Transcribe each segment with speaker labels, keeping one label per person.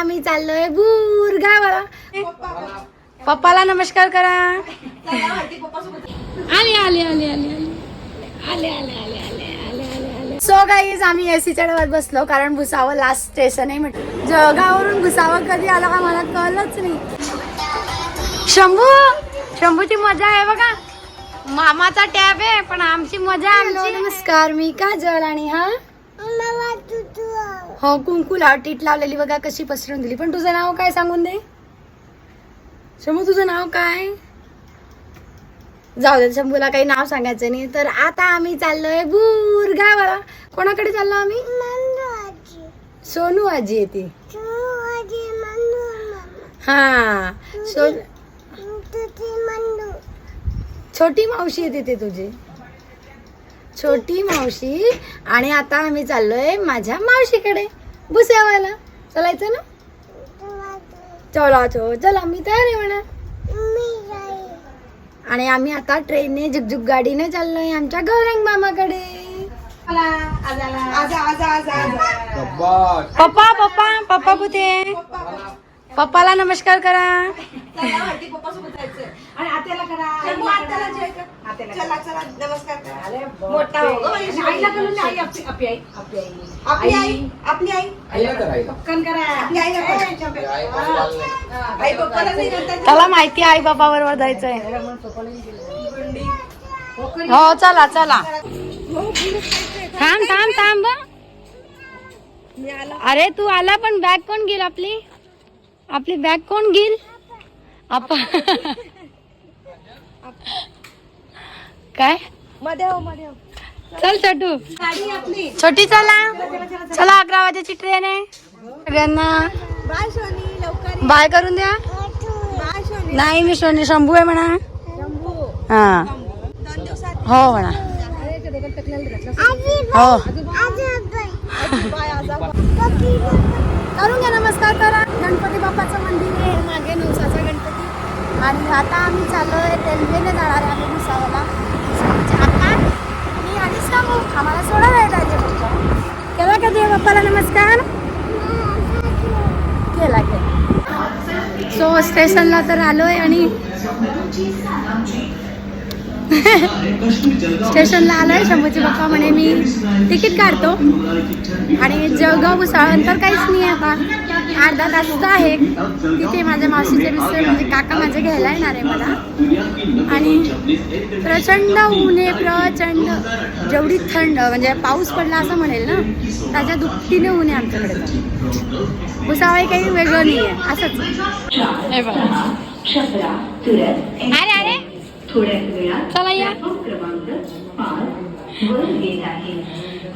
Speaker 1: आम्ही चाललोय बूर गावाला. पप्पाला नमस्कार करा. आले आले आले आले आले. आले आले आले सो गाईज आम्ही एसीच्या डब्यात बसलो कारण भुसावळ लास्ट स्टेशन आहे म्हटलं. जळगाववरून भुसावळ कधी आला का मला कळलंच नाही. शंभू शंभूची मजा आहे बघा. मामाचा टॅब आहे पण आमची मजा आमची. नमस्कार. मी काजल आणि हा हो कुंकू लाव टीट लावलेली बघा कशी पसरून दिली. पण तुझं नाव काय सांगून दे? शंभू तुझं नाव काय? जाऊ दे शंभूला काही नाव सांगायचं नाही. तर आता आम्ही चाललोय बूर गावाला कोणाकडे चाललो आम्ही? सोनू आजी येते. हा सो छोटी मावशी येते ते तुझी. छोटी मावशी आणि आता आम्ही चाललोय माझ्या मावशीकडे. भुसावायला चलायचं ना? चला चो चला मी तयार आहे म्हणा. आणि आम्ही आता ट्रेनने झुकझुक गाडीने चाललोय आमच्या गौरंग मामाकडे. पप्पा पप्पा पप्पा कुठे? पप्पाला नमस्कार करा. त्याला माहिती आई बाबाबरोबर जायचंय हो, चला चला. थांब थांब थांब. अरे तू आला पण बॅग कोण घेईल आपली? आपली बॅग कोण घेईल? आप काय?
Speaker 2: मध्ये हो हो.
Speaker 1: चल
Speaker 2: आपली.
Speaker 1: छोटी चला. चला अकरा वाजेची ट्रेन आहे. सगळ्यांना.
Speaker 2: By Sony. लवकर
Speaker 1: बाय करून द्या. नाही मी सोनी. शंभू आहे म्हणा.
Speaker 2: शंभू.
Speaker 1: हा. हो म्हणा. हो. करून घ्या नमस्कार करा. गणपती बाप्पाचं मंदिर आहे. मागे नवसाचा गणपती. आणि आता आम्ही चाललोय रेल्वेने जाणार आहे आम्ही भुसावळला. आता नमस्कार आणि आम्हाला सोडायला येत केला का देव बाप्पाला नमस्कार? केला केला. सो स्टेशनला तर आलोय आणि स्टेशनला आलोय शंभूची बाप्पा म्हणे मी तिकीट काढतो. आणि जळगाव भुसावळनंतर काहीच नाही आता. अर्धा तासच आहे. तिथे माझ्या मावशीचे मिस्टर म्हणजे काका माझे घ्यायला येणार आहे मला. आणि प्रचंड ऊन प्रचंड. जेवढी थंड म्हणजे पाऊस पडला असं म्हणेल ना त्याच्या दुपटीने ऊन आहे आमच्याकडे. तर. भुसावळ काही वेगळं नाही आहे असंच. अरे अरे. चला या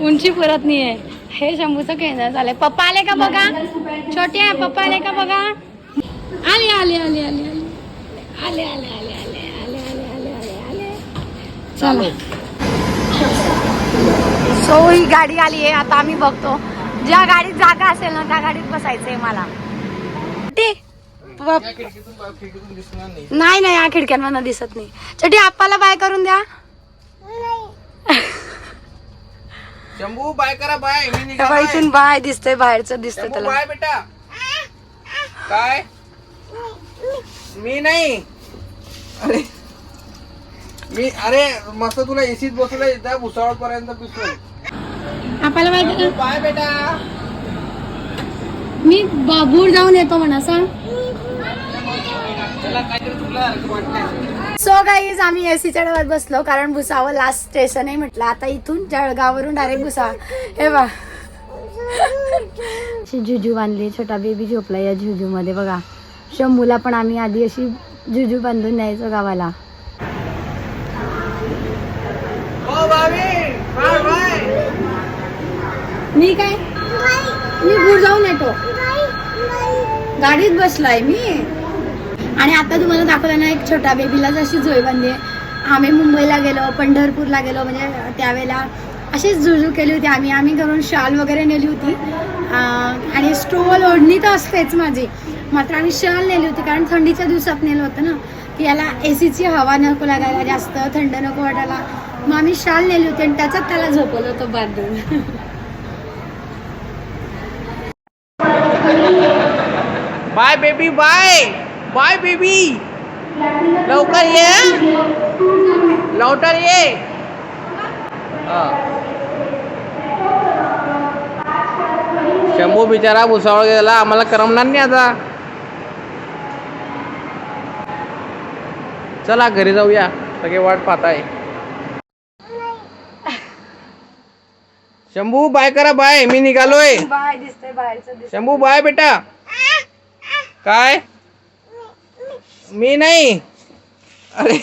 Speaker 1: उंची पुरत नाहीये हे शंभूचं केंद्र झालंय पप्पा आले का बघा छोटे आहे पप्पा आले का बघा आले आले आले आले आले आले आले आले आले आले आले आले आले चला सो ही गाडी आली आहे आता आम्ही बघतो ज्या गाडीत जागा असेल ना त्या गाडीत बसायचंय मला
Speaker 3: नाही.
Speaker 1: नाही नाही या खिडक्यांमधनं दिसत नाही. छोटी आप्पाला बाय करून द्या.
Speaker 3: शंभू बाय करा बाय. मी
Speaker 1: तेव्हा. इथून बाय दिसतंय बाहेरचं दिसतंय
Speaker 3: शंभू
Speaker 1: त्याला.
Speaker 3: बाय बेटा. काय? मी नाही. अरे. मी अरे मस्त तुला एसीत बसवलंय त्या भुसावळ पर्यंत पिसून
Speaker 1: आपल्याला माहिती
Speaker 3: बाय बेटा.
Speaker 1: मी बाबूर जाऊन येतो म्हणा सांग. सो गाईज आम्ही एसीच्या डब्यात बसलो कारण भुसावळ लास्ट स्टेशन आहे म्हटलं. आता इथून जळगाववरून डायरेक्ट भुसावळ. हे बा अशी जुजू बांधली छोटा बेबी झोपला या जुजू मध्ये बघा. शंभूला पण आम्ही आधी अशी जुजू बांधून न्यायचो गावाला.
Speaker 3: हो भावी बाय बाय.
Speaker 1: मी काय? मी दूर जाऊन येतो गाडीत बसलाय मी. आणि आता तुम्हाला दाखवलं ना एक छोटा बेबीला जशी जुळे बांधली. आहे. आम्ही मुंबईला गेलो पंढरपूरला गेलो म्हणजे त्यावेळेला अशीच जुजू केली होती आम्ही. आम्ही घरून शाल वगैरे नेली होती. आणि स्टोल ओढणी तर असतेच माझी. मात्र आम्ही शाल नेली होती कारण थंडीच्या दिवसात नेलं होतं ना. की याला ए सीची हवा नको लागायला जास्त थंड नको वाटायला. मग आम्ही शाल नेली होती आणि त्याचाच त्याला झोपवलं होतं बांधून.
Speaker 3: Bye baby bye bye baby लवकर ये लवकर ये. शंभू बिचारा भुसावळ गेला. आम्हाला करमणार नाही आता. चला घरी जाऊया. सगळे वाट पाहताय. शंभू बाय करा बाय. मी निघालोय.
Speaker 1: बाय दिसतंय बाहेरचं दिसत
Speaker 3: शंभू बाय बेटा. काय? मी नाही. अरे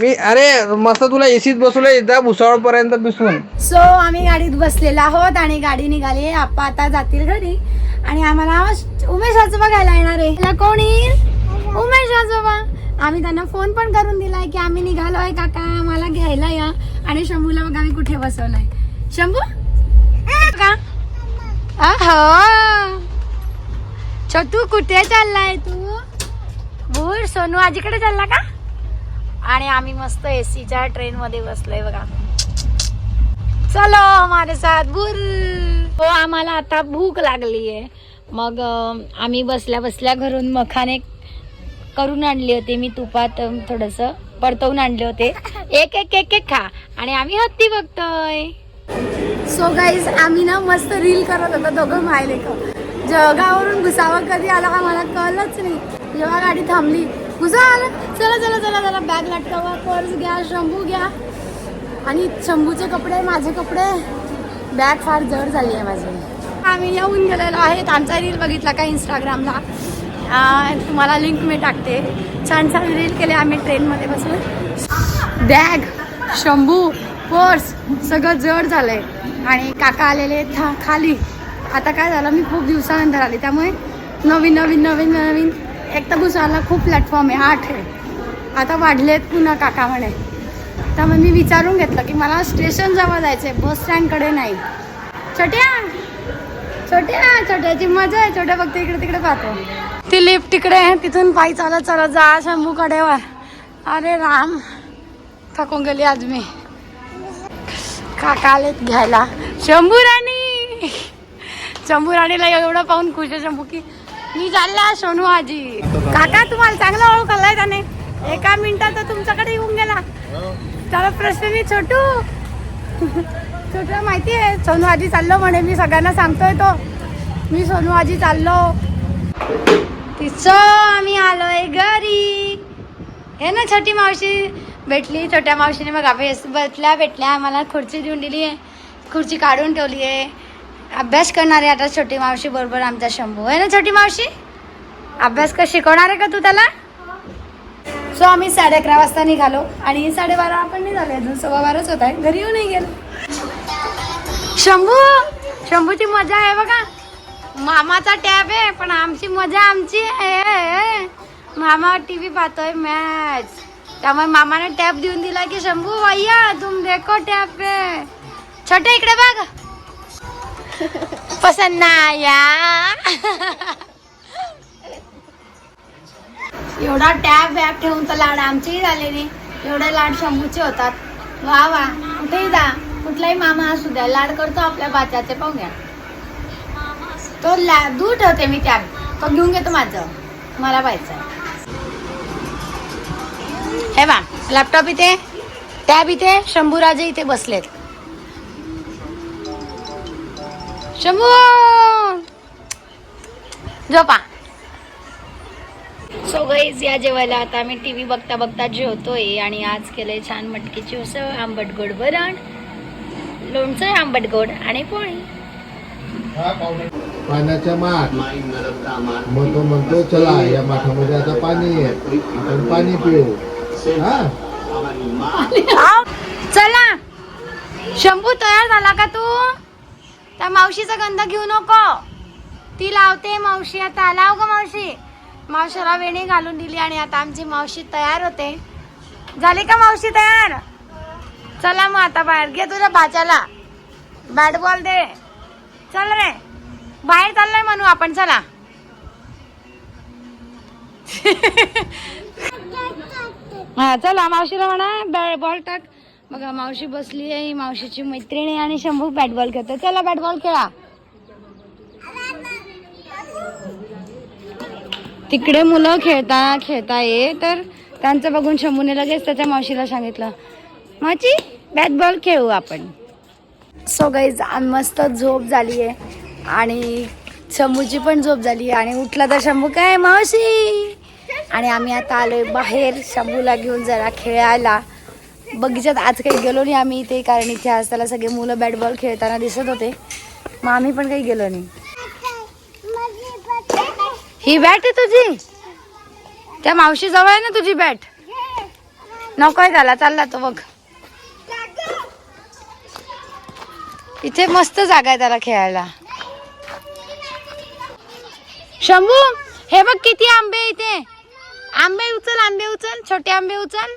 Speaker 3: मी अरे मस्त तुला एसीत बसवलं एकदा भुसावळ पर्यंत बसून.
Speaker 1: सो आम्ही गाडीत बसलेलो आहोत आणि गाडी निघाली. आप्पा आता जातील घरी. आणि आम्हाला उमेश आजोबा घ्यायला येणार आहे. त्याला कोण येईल? उमेश आजोबा. आम्ही त्यांना फोन पण करून दिलाय की आम्ही निघालो आहे काका आम्हाला घ्यायला या. आणि शंभूला बघा आम्ही कुठे बसवलंय. शंभू? का हो छोटू कुठे चाललाय तू? भूर सोनू आजीकडे चालला का? आणि आम्ही मस्त एसीच्या ट्रेन मध्ये बसलोय बघा. चलो हमारे साथ भूर हो आम्हाला आता भूक लागली आहे मग आम्ही बसल्या बसल्या घरून मखाने करून आणले होते. मी तुपात थोडंसं परतवून आणले होते. एक एक एक एक खा. आणि आम्ही हत्ती बघतोय. सो गाईज आम्ही ना मस्त रील करत होतो दोघं मायले जगावरून भुसावळ कधी आला का मला कळलंच नाही. जेव्हा गाडी थांबली. गुजर चला चला चला चला. बॅग लटकावा. पर्स घ्या शंभू घ्या. आणि शंभूचे कपडे माझे कपडे. बॅग फार जड झाली आहे माझी. आम्ही येऊन गेलेलो आहेत. आमचा रील बघितला का इंस्टाग्रामला तुम्हाला लिंक मी टाकते. छान छान रील केले आम्ही ट्रेनमध्ये बसून. बॅग शंभू पर्स सगळं जड झालंय. आणि काका आलेले था खाली. आता काय झालं? मी खूप दिवसानंतर आले. त्यामुळे नवीन नवीन नवीन नवीन एक तर घुसायला खूप प्लॅटफॉर्म आहे. आठ आहे. आता वाढलेत पुन्हा काका म्हणे. त्यामुळे मी विचारून घेतलं की मला स्टेशन जवळ जायचं आहे बस स्टँडकडे नाही. छोट्या छोट्या छोट्याची मजा आहे. छोट्या फक्त इकडे तिकडे पाहतो. ती लिफ्ट तिकडे आहे. तिथून पायी चालत चालत जा. शंभू कडेवर अरे राम. थकून गेली आज मी. काका आलेत घ्यायला. शंभू राणी शंभू राणीला एवढं पाहून खुश आहे शंभू की मी चालला सोनू आजी. काका तुम्हाला चांगला ओळखलाय त्याने एका मिनिटात तुमच्याकडे येऊन गेला. त्याला प्रश्न मी छोटू. छोटू माहिती आहे सोनू आजी चाललो म्हणे. मी सगळ्यांना सांगतोय तो. मी सोनू आजी चाललो. तिचं आम्ही आलोय घरी. हे ना छोटी मावशी भेटली. छोट्या मावशीने मग अभ्यास बसल्या भेटल्या. आम्हाला खुर्ची देऊन दिली आहे खुर्ची काढून ठेवली आहे अभ्यास करणार आहे आता छोटी मावशी बरोबर आमचा शंभू. आहे ना छोटी मावशी? अभ्यास का शिकवणार आहे का तू त्याला? सो आम्ही साडे अकरा वाजता निघालो आणि साडेबारा आपण निघालो अजून सव्वा बाराच होत आहे. घरी येऊ नाही गेलो. शंभू शंभूची मजा आहे बघा. मामाचा टॅब आहे पण आमची मजा आमची आहे मामा टीव्ही पाहतोय मॅच. त्यामुळे मामाने टॅब देऊन दिला की शंभू भैया तुम देखो टॅब पे. छोटे इकडे बघ. पसंत नाही एवढा टॅब वॅब ठेवून तर लाड आमचेही झाले नाही एवढे लाड शंभूचे होतात. वा वा. कुठेही जा. कुठलाही मामा असू द्या. लाड करतो आपल्या बाच्याचे. पाहून घ्या. तो ला दूर ठेवते मी टॅब. तो घेऊन घेतो माझं. मला पाहिजे हे बा लॅपटॉप इथे टॅब इथे शंभूराजे इथे बसलेत. शंभू! झोपा. सो गाईज या जेवायला आता आम्ही टी व्ही बघता बघता जेवतोय आणि आज केलंय छान मटकीची उसळ आंबट गोड वरण लोणचं आंबट गोड आणि पोळी.
Speaker 4: पाण्याच्या माठ. मग तो म्हणतो चला या माठामध्ये आता पाणी आहे. आपण पाणी पिऊ. हा?
Speaker 1: चला. शंभू तयार झाला का तू? त्या मावशीचा गंध घेऊ नको. ती लावते मावशी आता लाव ग मावशी. मावशीला वेणी घालून दिली आणि आता आमची मावशी तयार होते. झाली का मावशी तयार? चला मग आता बाहेर. घे तुझ्या भाच्याला. बॅट बॉल दे. चल रे. बाहेर चाललंय म्हणू आपण. चला. हा चला मावशीला म्हणा. बॅट बॉल टाक. बघा मावशी बसली आहे मावशीची मैत्रिणी आणि शंभू बॅट बॉल खेळतो. चला बॅट बॉल खेळा. तिकडे मुलं खेळता खेळता ये तर त्यांचं बघून शंभूने लगेच त्याच्या मावशीला सांगितलं. माची बॅट बॉल खेळू आपण. सो गाईज मस्त झोप झाली आहे आणि शंभूची पण झोप झाली आणि उठला तर शंभू काय मावशी? आणि आम्ही आता आलोय बाहेर शंभूला घेऊन जरा खेळायला. बगीच्यात आज काही गेलो नाही. आम्ही इथे कारण इथे आज त्याला सगळे मुलं बॅट बॉल खेळताना दिसत होते. मग आम्ही पण काही गेलो नाही. ही बॅट आहे तुझी? त्या मावशी जवळ आहे ना तुझी बॅट नकोय त्याला चालला तो बघ. इथे मस्त जागा आहे त्याला खेळायला. शंभू हे बघ किती आंबे इथे. आंबे उचल आंबे उचल छोटे आंबे उचल.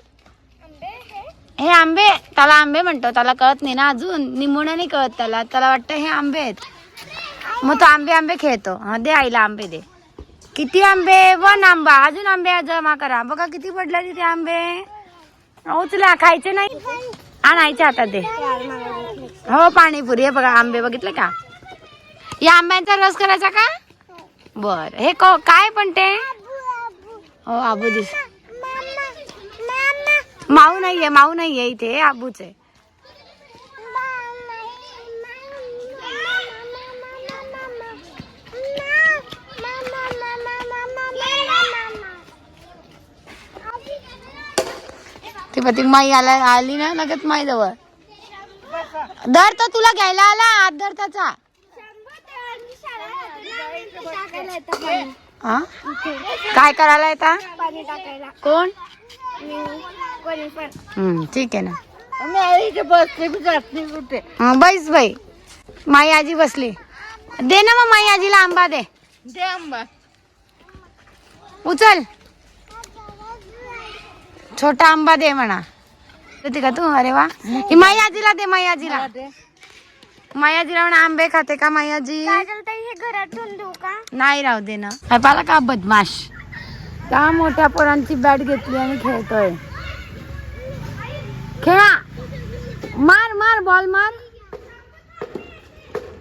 Speaker 1: हे आंबे त्याला आंबे म्हणतो. त्याला कळत नाही ना अजून. निमोना नाही कळत त्याला. त्याला वाटतं हे आंबे आहेत. मग तो आंबे आंबे खेळतो. हा दे आईला आंबे दे. किती आंबे? वन आंबा. अजून आंबे जमा करा. बघा किती पडले तिथे आंबे. उचला खायचे नाही? आणायचे हातात दे. हो पाणीपुरी हे बघा. आंबे बघितले का? या आंब्यांचा रस करायचा का? बर. हे को काय पण ते? हो आबू दिस. माऊ नाहीये माऊ नाहीये इथे आबूच. आहे ती पती माई आला आली ना लगेच माई जवळ दर तर तुला घ्यायला आला आत धर त्याचा. काय करायला येता? कोण? हम्म, ठीक आहे ना. हा, बैस बाई. माई आजी बसली. दे ना मग माई आजीला आंबा दे.
Speaker 2: दे आंबा.
Speaker 1: उचल. छोटा आंबा दे म्हणा. देते का तू? अरे वा. ही माई आजीला दे माई आजीला. माई आजीला म्हणा आंबे खाते का माई आजी?
Speaker 2: हे घरात ठेवून देऊ का?
Speaker 1: नाही राहू दे ना. काय पाला का बदमाश? त्या मोठ्या पोरांची बॅट घेतली आणि खेळतोय? खेळा. मार मार बॉल मार.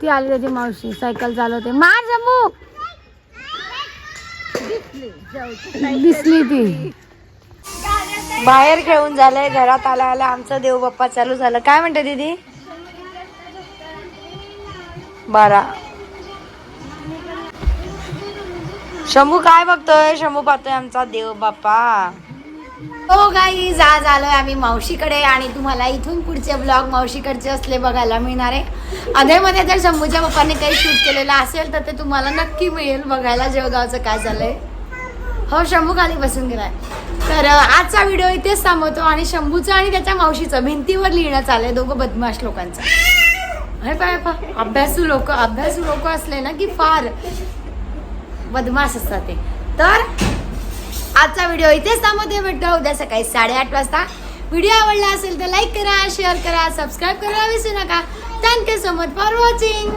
Speaker 1: ती आली त्याची मावशी. सायकल चालवते. मार जम्मू. दिसली ती. बाहेर खेळून झालंय घरात आला आला आमचं देवबाप्पा चालू झालं. काय म्हणते दीदी? बारा. शंभू काय बघतोय? शंभू पाहतोय आमचा देव बाप्पा. हो गाई जा आलोय आम्ही मावशीकडे आणि तुम्हाला इथून पुढचे ब्लॉग मावशीकडचे असले बघायला मिळणार आहे. अधेमध्ये जर शंभूच्या पप्पाने काही शूट केलेलं असेल तर ते तुम्हाला नक्की मिळेल बघायला जेवगावचं काय झालंय हो शंभू खाली बसून गेलाय. तर आजचा व्हिडिओ इथेच थांबवतो आणि शंभूचं आणि त्याच्या मावशीचं भिंतीवर लिहिणं चाललंय दोघं बदमाश लोकांचं. अरे पाय पा अभ्यासू लोक अभ्यासू लोक असले ना की फार बदमाश असतात ते. तर आजचा व्हिडिओ इथेच थांबवते भेटतो उद्या सकाळी साडेआठ वाजता. व्हिडिओ आवडला असेल तर लाईक करा शेअर करा सबस्क्राईब करायला विसरू नका. Thank you so much for watching